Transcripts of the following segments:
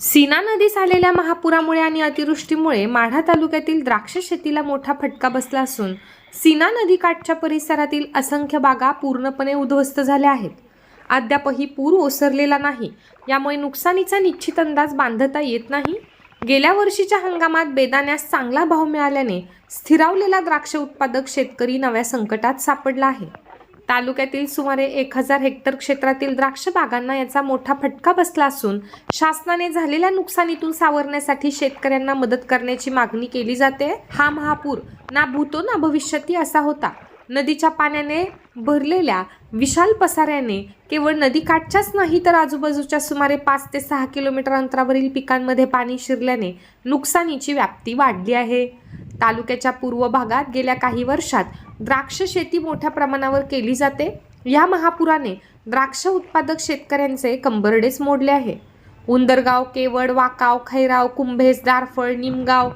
सीना नदीस आलेल्या महापुरामुळे आणि अतिवृष्टीमुळे माढा तालुक्यातील द्राक्ष शेतीला मोठा फटका बसला असून सीना नदीकाठच्या परिसरातील असंख्य बागा पूर्णपणे उद्ध्वस्त झाल्या आहेत. अद्यापही पूर ओसरलेला नाही यामुळे नुकसानीचा निश्चित अंदाज बांधता येत नाही. गेल्या वर्षीच्या हंगामात बेदाण्यास चांगला भाव मिळाल्याने स्थिरावलेला द्राक्ष उत्पादक शेतकरी नव्या संकटात सापडला आहे. तालुक्यातील सुमारे एक हजार हेक्टर क्षेत्रातील द्राक्ष बागांना याचा मोठा फटका बसला असून शासनाने झालेल्या नुकसानीतून सावरण्यासाठी शेतकऱ्यांना मदत करण्याची मागणी केली जाते. हा महापूर ना भूतो ना भविष्यती असा होता. नदीच्या पाण्याने भरलेल्या विशाल पसाऱ्याने केवळ नदीकाठच्याच नाही तर आजूबाजूच्या सुमारे पाच ते सहा किलोमीटर अंतरावरील पिकांमध्ये पाणी शिरल्याने नुकसानीची व्याप्ती वाढली आहे. तालुक्याच्या पूर्व भागात गेल्या काही वर्षात द्राक्ष शेती मोठ्या प्रमाणावर केली जाते. या महापुराने द्राक्ष उत्पादक शेतकऱ्यांचे कंबरडेच मोडले आहे. उंदरगाव केवड वाकाव खैराव कुंभेस दारफळ निमगाव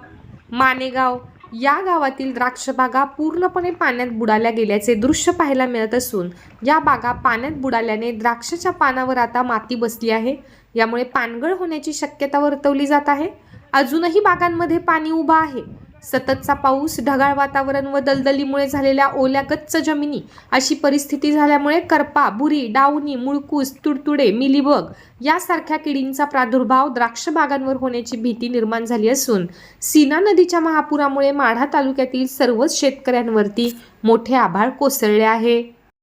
मानेगाव या गावातील द्राक्ष बागा पूर्णपणे पाण्यात बुडाल्या गेल्याचे दृश्य पाहायला मिळत असून या बागा पाण्यात बुडाल्याने द्राक्षाच्या पानावर आता माती बसली आहे. यामुळे पानगळ होण्याची शक्यता वर्तवली जात आहे. अजूनही बागांमध्ये पाणी उभं आहे. सततचा पाऊस ढगाळ वातावरण व दलदलीमुळे झालेल्या ओल्या गच्च जमिनी अशी परिस्थिती झाल्यामुळे करपा बुरी डावणी मुळकूस तुडतुडे मिलीबग यासारख्या किडींचा प्रादुर्भाव द्राक्ष बागांवर होण्याची भीती निर्माण झाली असून सीना नदीच्या महापुरामुळे माढा तालुक्यातील सर्वच शेतकऱ्यांवरती मोठे आभाळ कोसळले आहे.